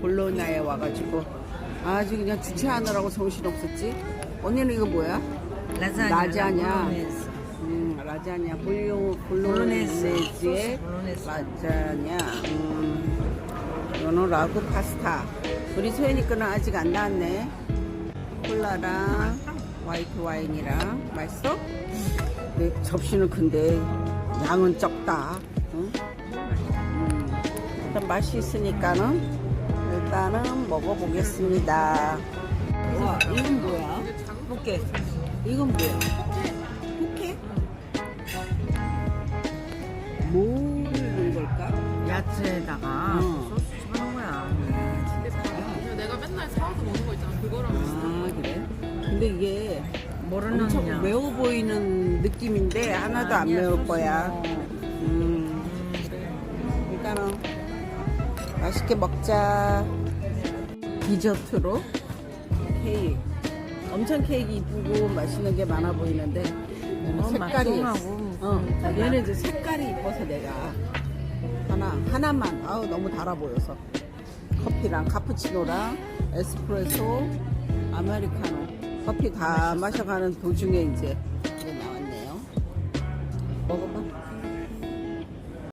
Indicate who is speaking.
Speaker 1: 볼로나에 와가지고 아주 그냥 주차하느라고 정신 없었지. 언니는 이거 뭐야?
Speaker 2: 라자냐.
Speaker 1: 라자냐. 음, 라자냐. 볼로
Speaker 2: 볼로네즈.
Speaker 1: 볼로네즈에
Speaker 2: 볼로네즈.
Speaker 1: 라자냐. 음, 이거는 라구 파스타. 우리 소연이 거는 아직 안 나왔네. 콜라랑 화이트 와인이랑 맛있어? 네, 접시는 큰데 양은 적다. 응? 음, 일단 맛이 있으니까는 일단은 먹어보겠습니다. 와, 이건 뭐야?
Speaker 2: 포켓.
Speaker 1: 이건 뭐야? 포케? 뭐 넣은 걸까?
Speaker 2: 야채에다가
Speaker 1: 어.
Speaker 2: 소스 집어넣은 거야.
Speaker 3: 그냥 내가 맨날 사와서 먹는 거 있잖아. 그거랑.
Speaker 1: 아 그래? 근데 이게
Speaker 2: 뭐를
Speaker 1: 엄청
Speaker 2: 넣냐?
Speaker 1: 매워 보이는 느낌인데 하나도 안
Speaker 2: 아니야,
Speaker 1: 매울
Speaker 2: 소스
Speaker 1: 거야.
Speaker 2: 넣어.
Speaker 1: 음, 일단은 맛있게 먹자. 디저트로 케이크. 엄청 케이크 이쁘고 맛있는 게 많아 보이는데
Speaker 2: 어,
Speaker 1: 색깔이
Speaker 2: 맛있더라고.
Speaker 1: 어,
Speaker 2: 음,
Speaker 1: 얘는 이제 색깔이 이뻐서 내가 하나 하나만 아우 너무 달아 보여서 커피랑 카푸치노랑 에스프레소 아메리카노 커피 다 마셔가는 도중에 이제